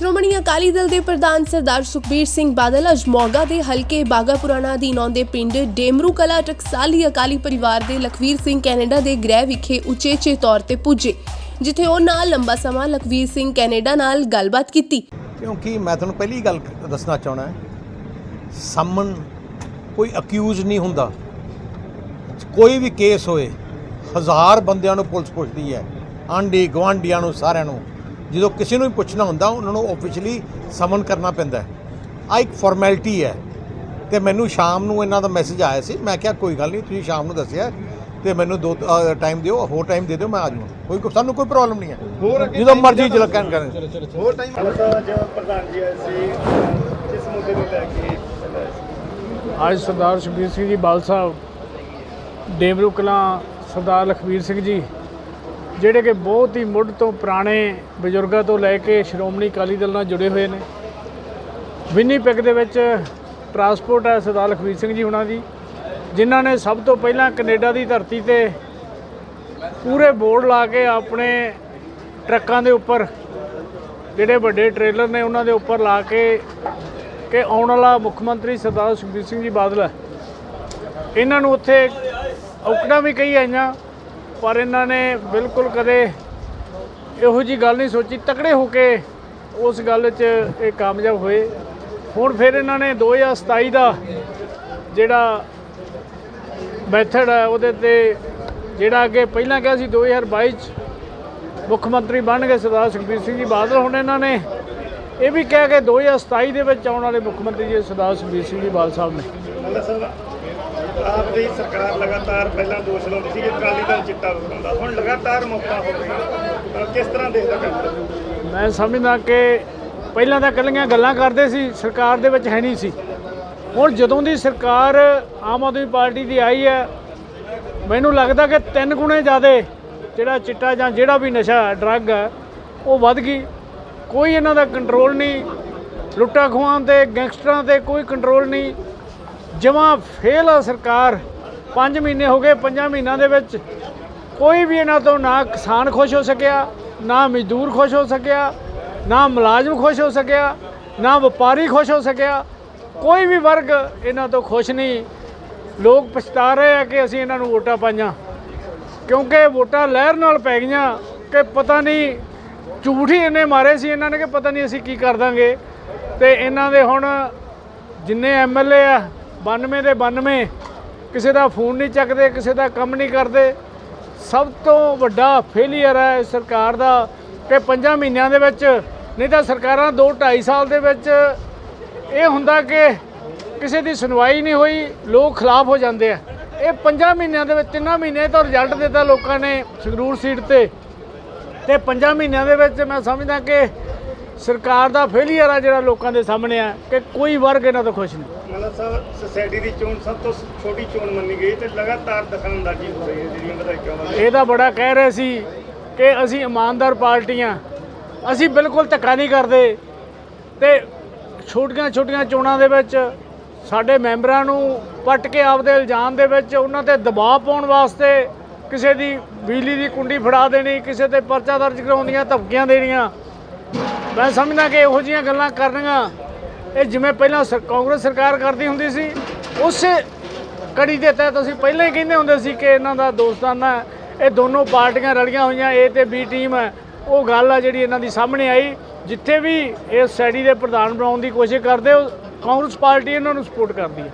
ਸ਼੍ਰੋਮਣੀ ਅਕਾਲੀ ਦਲ ਦੇ ਪ੍ਰਧਾਨ ਸਰਦਾਰ ਸੁਖਬੀਰ ਸਿੰਘ ਬਾਦਲ ਅੱਜ ਮੋਗਾ ਦੇ ਹਲਕੇ ਬਾਗਾ ਅਧੀਨ ਆਉਂਦੇ ਪਿੰਡ ਡੇਮਰੂ ਕਲਾ ਟਕਸਾਲੀ ਅਕਾਲੀ ਪਰਿਵਾਰ ਦੇ ਲਖਵੀਰ ਸਿੰਘ ਕੈਨੇਡਾ ਦੇ ਗ੍ਰਹਿ ਵਿਖੇ ਉਚੇਚੇ ਤੌਰ ਤੇ ਪੁੱਜੇ, ਜਿੱਥੇ ਉਹ ਨਾਲ ਲੰਬਾ ਸਮਾਂ ਲਖਵੀਰ ਸਿੰਘ ਕੈਨੇਡਾ ਨਾਲ ਗੱਲਬਾਤ ਕੀਤੀ। ਕਿਉਂਕਿ ਮੈਂ ਤੁਹਾਨੂੰ ਪਹਿਲੀ ਗੱਲ ਦੱਸਣਾ ਚਾਹਣਾ ਹੈ ਸਾਮਣ ਕੋਈ ਅਕਿਊਜ਼ ਨਹੀਂ ਹੁੰਦਾ। ਕੋਈ ਵੀ ਕੇਸ ਹੋਏ, ਹਜ਼ਾਰ ਬੰਦਿਆਂ ਨੂੰ ਪੁਲਿਸ ਪੁੱਛਦੀ ਹੈ ਆਂਢੀ ਗਵਾਂਢੀਆਂ ਨੂੰ, ਸਾਰਿਆਂ ਨੂੰ। ਜਦੋਂ ਕਿਸੇ ਨੂੰ ਵੀ ਪੁੱਛਣਾ ਹੁੰਦਾ ਉਹਨਾਂ ਨੂੰ ਆਫੀਸ਼ੀਅਲੀ ਸਮਨ ਕਰਨਾ ਪੈਂਦਾ ਆ ਇੱਕ ਫਾਰਮੈਲਿਟੀ ਹੈ। ਤੇ ਮੈਨੂੰ ਸ਼ਾਮ ਨੂੰ ਇਹਨਾਂ ਦਾ ਮੈਸੇਜ ਆਇਆ ਸੀ। ਮੈਂ ਕਿਹਾ ਕੋਈ ਗੱਲ ਨਹੀਂ ਤੁਸੀਂ ਸ਼ਾਮ ਨੂੰ ਦੱਸਿਆ ਤੇ ਮੈਨੂੰ ਦੋ ਟਾਈਮ ਦਿਓ ਹੋਰ ਟਾਈਮ ਦੇ ਦਿਓ ਮੈਂ ਆ ਜਾਊਂਗਾ ਕੋਈ ਸਾਨੂੰ ਕੋਈ ਪ੍ਰੋਬਲਮ ਨਹੀਂ ਹੈ। ਜਦੋਂ ਮਰਜ਼ੀ ਜਦੋਂ ਕਹਿਣ ਕਰਨ ਹੋਰ ਟਾਈਮ ਹਲਕਾ ਜੋ ਪ੍ਰਧਾਨ ਜੀ ਆਏ ਸੀ ਕਿਸ ਮੁੱਦੇ ਨੂੰ ਲੈ ਕੇ ਆਏ ਸੀ? ਅੱਜ ਸਰਦਾਰ ਸੁਖਬੀਰ ਸਿੰਘ ਜੀ ਬਾਲ ਸਾਹਿਬ ਡੇਮਰੂ ਕਲਾਂ ਸਰਦਾਰ ਲਖਵੀਰ ਸਿੰਘ ਜੀ ਜਿਹੜੇ ਕਿ ਬਹੁਤ ਹੀ ਮੁੱਢ ਤੋਂ ਪੁਰਾਣੇ ਬਜ਼ੁਰਗਾਂ ਤੋਂ ਲੈ ਕੇ ਸ਼੍ਰੋਮਣੀ ਅਕਾਲੀ ਦਲ ਨਾਲ ਜੁੜੇ ਹੋਏ ਨੇ। ਵਿਨੀਪੈਗ ਦੇ ਵਿੱਚ ਟਰਾਂਸਪੋਰਟ ਹੈ ਸਰਦਾਰ ਲਖਵੀਰ ਸਿੰਘ ਜੀ ਉਹਨਾਂ ਦੀ, ਜਿਨ੍ਹਾਂ ਨੇ ਸਭ ਤੋਂ ਪਹਿਲਾਂ ਕੈਨੇਡਾ ਦੀ ਧਰਤੀ ਤੇ ਪੂਰੇ ਬੋਰਡ ਲਾ ਕੇ ਆਪਣੇ ਟਰੱਕਾਂ ਦੇ ਉੱਪਰ, ਜਿਹੜੇ ਵੱਡੇ ਟ੍ਰੇਲਰ ਨੇ ਉਹਨਾਂ ਦੇ ਉੱਪਰ ਲਾ ਕੇ ਕਿ ਆਉਣ ਵਾਲਾ ਮੁੱਖ ਮੰਤਰੀ ਸਰਦਾਰ ਸੁਖਬੀਰ ਸਿੰਘ ਜੀ ਬਾਦਲ ਇਹਨਾਂ ਨੂੰ ਉੱਥੇ ਔਕੜਾਂ ਵੀ ਕਹੀ ਆਈਆਂ। ਪਰ ਇਹਨਾਂ ਨੇ ਬਿਲਕੁਲ ਕਦੇ ਇਹੋ ਜੀ ਗੱਲ ਨਹੀਂ ਸੋਚੀ, ਤਕੜੇ ਹੋ ਕੇ ਉਸ ਗੱਲ 'ਚ ਇਹ ਕਾਮਯਾਬ ਹੋਏ। ਹੁਣ ਫਿਰ ਇਹਨਾਂ ਨੇ 2027 ਦਾ ਜਿਹੜਾ ਮੈਥਡ ਹੈ ਉਹਦੇ ਤੇ ਜਿਹੜਾ ਅੱਗੇ ਪਹਿਲਾਂ ਕਿਹਾ ਸੀ 2022 ਚ ਮੁੱਖ ਮੰਤਰੀ ਬਣ ਗਏ ਸਰਦਾਰ ਸੁਖਬੀਰ ਸਿੰਘ ਜੀ ਬਾਦਲ ਹੁਣ ਇਹਨਾਂ ਨੇ ਇਹ ਵੀ ਕਹਿ ਕੇ 2027 ਦੇ ਵਿੱਚ ਆਉਣ ਵਾਲੇ ਮੁੱਖ ਮੰਤਰੀ ਜੀ ਸਰਦਾਰ ਸੁਖਬੀਰ ਸਿੰਘ ਜੀ ਬਾਦਲ ਸਾਹਿਬ ਨੇ। ਆਪ ਦੀ ਸਰਕਾਰ ਲਗਾਤਾਰ ਪਹਿਲਾਂ ਦੋਸ਼ ਲਾਉਂਦੀ ਸੀ ਕਿ ਅਕਾਲੀ ਦਲ ਚਿੱਟਾ ਵਿਖਾਉਂਦਾ ਹੁਣ ਲਗਾਤਾਰ ਮੌਕਾ ਹੋ ਰਿਹਾ ਕਿਸ ਤਰ੍ਹਾਂ ਦੇਖਦਾ ਕੰਮ? ਮੈਂ ਸਮਝਦਾ ਕਿ ਪਹਿਲਾਂ ਤਾਂ ਇਕੱਲੀਆਂ ਗੱਲਾਂ ਕਰਦੇ ਸੀ, ਸਰਕਾਰ ਦੇ ਵਿੱਚ ਹੈ ਨਹੀਂ ਸੀ। ਹੁਣ ਜਦੋਂ ਦੀ ਸਰਕਾਰ ਆਮ ਆਦਮੀ ਪਾਰਟੀ ਦੀ ਆਈ ਹੈ, ਮੈਨੂੰ ਲੱਗਦਾ ਕਿ ਤਿੰਨ ਗੁਣੇ ਜ਼ਿਆਦਾ ਜਿਹੜਾ ਚਿੱਟਾ ਜਾਂ ਜਿਹੜਾ ਵੀ ਨਸ਼ਾ, ਡਰੱਗ ਹੈ, ਉਹ ਵੱਧ ਗਈ। ਕੋਈ ਇਹਨਾਂ ਦਾ ਕੰਟਰੋਲ ਨਹੀਂ। ਲੁੱਟਾ ਖੋਹਾਂ ਤੇ, ਗੈਂਗਸਟਰਾਂ ਤੇ ਕੋਈ ਕੰਟਰੋਲ ਨਹੀਂ। ਜਮਾਂ ਫੇਲ ਆ ਸਰਕਾਰ। 5 ਮਹੀਨੇ ਹੋ ਗਏ 5 ਮਹੀਨਿਆਂ ਦੇ ਵਿੱਚ ਕੋਈ ਵੀ ਇਹਨਾਂ ਤੋਂ ਨਾ ਕਿਸਾਨ ਖੁਸ਼ ਹੋ ਸਕਿਆ, ਨਾ ਮਜ਼ਦੂਰ ਖੁਸ਼ ਹੋ ਸਕਿਆ, ਨਾ ਮੁਲਾਜ਼ਮ ਖੁਸ਼ ਹੋ ਸਕਿਆ, ਨਾ ਵਪਾਰੀ ਖੁਸ਼ ਹੋ ਸਕਿਆ। ਕੋਈ ਵੀ ਵਰਗ ਇਹਨਾਂ ਤੋਂ ਖੁਸ਼ ਨਹੀਂ। ਲੋਕ ਪਛਤਾ ਰਹੇ ਆ ਕਿ ਅਸੀਂ ਇਹਨਾਂ ਨੂੰ ਵੋਟਾਂ ਪਾਈਆਂ। ਕਿਉਂਕਿ ਵੋਟਾਂ ਲਹਿਰ ਨਾਲ ਪੈ ਗਈਆਂ ਕਿ ਪਤਾ ਨਹੀਂ ਝੂਠ ਹੀ ਇਹਨੇ ਮਾਰੇ ਸੀ ਇਹਨਾਂ ਨੇ ਕਿ ਪਤਾ ਨਹੀਂ ਅਸੀਂ ਕੀ ਕਰ ਦਾਂਗੇ। ਤੇ ਇਹਨਾਂ ਦੇ ਹੁਣ ਜਿੰਨੇ ਐਮਐਲਏ ਆ 92 ਦੇ 92 ਕਿਸੇ ਦਾ ਫੋਨ ਨਹੀਂ ਚੱਕਦੇ, ਕਿਸੇ ਦਾ ਕੰਮ ਨਹੀਂ ਕਰਦੇ। ਸਭ ਤੋਂ ਵੱਡਾ ਫੇਲੀਅਰ ਹੈ ਸਰਕਾਰ ਦਾ ਕਿ ਪੰਜਾਂ ਮਹੀਨਿਆਂ ਦੇ ਵਿੱਚ, ਨਹੀਂ ਤਾਂ ਸਰਕਾਰਾਂ 2 2.5 ਸਾਲ ਦੇ ਵਿੱਚ ਇਹ ਹੁੰਦਾ ਕਿ ਕਿਸੇ ਦੀ ਸੁਣਵਾਈ ਨਹੀਂ ਹੋਈ, ਲੋਕ ਖਿਲਾਫ ਹੋ ਜਾਂਦੇ ਆ। ਇਹ ਪੰਜਾਂ ਮਹੀਨਿਆਂ ਦੇ ਵਿੱਚ, ਤਿੰਨਾਂ ਮਹੀਨਿਆਂ ਤੋਂ ਰਿਜ਼ਲਟ ਦਿੱਤਾ ਲੋਕਾਂ ਨੇ ਸੰਗਰੂਰ ਸੀਟ ਤੇ। ਤੇ ਪੰਜਾਂ ਮਹੀਨਿਆਂ ਦੇ ਵਿੱਚ ਮੈਂ ਸਮਝਦਾ ਕਿ ਸਰਕਾਰ ਦਾ ਫੇਲਿਅਰ ਆ ਜਿਹੜਾ ਲੋਕਾਂ ਦੇ ਸਾਹਮਣੇ ਆ ਕਿ ਕੋਈ ਵਰਗ ਇਹਨਾਂ ਤੋਂ ਖੁਸ਼ ਨਹੀਂ। ਮਤਲਬ ਸਰ ਸੁਸਾਇਟੀ ਦੀ ਚੋਣ ਸਭ ਤੋਂ ਛੋਟੀ ਚੋਣ ਮੰਨੀ ਗਈ ਤੇ ਲਗਾਤਾਰ ਦਖਲਅੰਦਾਜ਼ੀ ਹੋ ਰਹੀ ਹੈ ਜਿਹੜੀਆਂ ਵਿਧਾਇਕਾਂ ਵੱਲੋਂ। ਇਹ ਤਾਂ ਬੜਾ ਕਹਿ ਰਹੇ ਸੀ ਕਿ ਅਸੀਂ ਇਮਾਨਦਾਰ ਪਾਰਟੀਆਂ ਅਸੀਂ ਬਿਲਕੁਲ ਧੱਕਾ ਨਹੀਂ ਕਰਦੇ ਤੇ ਛੋਟੀਆਂ ਛੋਟੀਆਂ ਚੋਣਾਂ ਦੇ ਵਿੱਚ ਸਾਡੇ ਮੈਂਬਰਾਂ ਨੂੰ ਪੱਟ ਕੇ ਆਪਦੇ ਇਲਜ਼ਾਮ ਦੇ ਵਿੱਚ ਉਹਨਾਂ ਤੇ ਦਬਾਅ ਪਾਉਣ ਵਾਸਤੇ ਕਿਸੇ ਦੀ ਬਿਜਲੀ ਦੀ ਕੁੰਡੀ ਫੜਾ ਦੇਣੀ ਕਿਸੇ ਤੇ ਪਰਚਾ ਦਰਜ ਕਰਾਉਂਦੀਆਂ ਧਮਕੀਆਂ ਦੇਣੀਆਂ ਮੈਂ ਸਮਝਦਾ ਕਿ ਇਹੋ ਜਿਹੀਆਂ ਗੱਲਾਂ ਕਰਨੀਆਂ, ਇਹ ਜਿਵੇਂ ਪਹਿਲਾਂ ਸਰ- ਕਾਂਗਰਸ ਸਰਕਾਰ ਕਰਦੀ ਹੁੰਦੀ ਸੀ, ਉਸੇ ਕੜੀ ਦੇ ਤਹਿਤ ਅਸੀਂ ਪਹਿਲਾਂ ਹੀ ਕਹਿੰਦੇ ਹੁੰਦੇ ਸੀ ਕਿ ਇਹਨਾਂ ਦਾ ਦੋਸਤਾਨਾ ਇਹ ਦੋਨੋਂ ਪਾਰਟੀਆਂ ਰਲੀਆਂ ਹੋਈਆਂ ਏ ਤੇ ਬੀ ਟੀਮ ਹੈ। ਉਹ ਗੱਲ ਆ ਜਿਹੜੀ ਇਹਨਾਂ ਦੀ ਸਾਹਮਣੇ ਆਈ, ਜਿੱਥੇ ਵੀ ਇਹ ਸੈਡੀ ਦੇ ਪ੍ਰਧਾਨ ਬਣਾਉਣ ਦੀ ਕੋਸ਼ਿਸ਼ ਕਰਦੇ ਉਹ ਕਾਂਗਰਸ ਪਾਰਟੀ ਇਹਨਾਂ ਨੂੰ ਸਪੋਰਟ ਕਰਦੀ ਹੈ।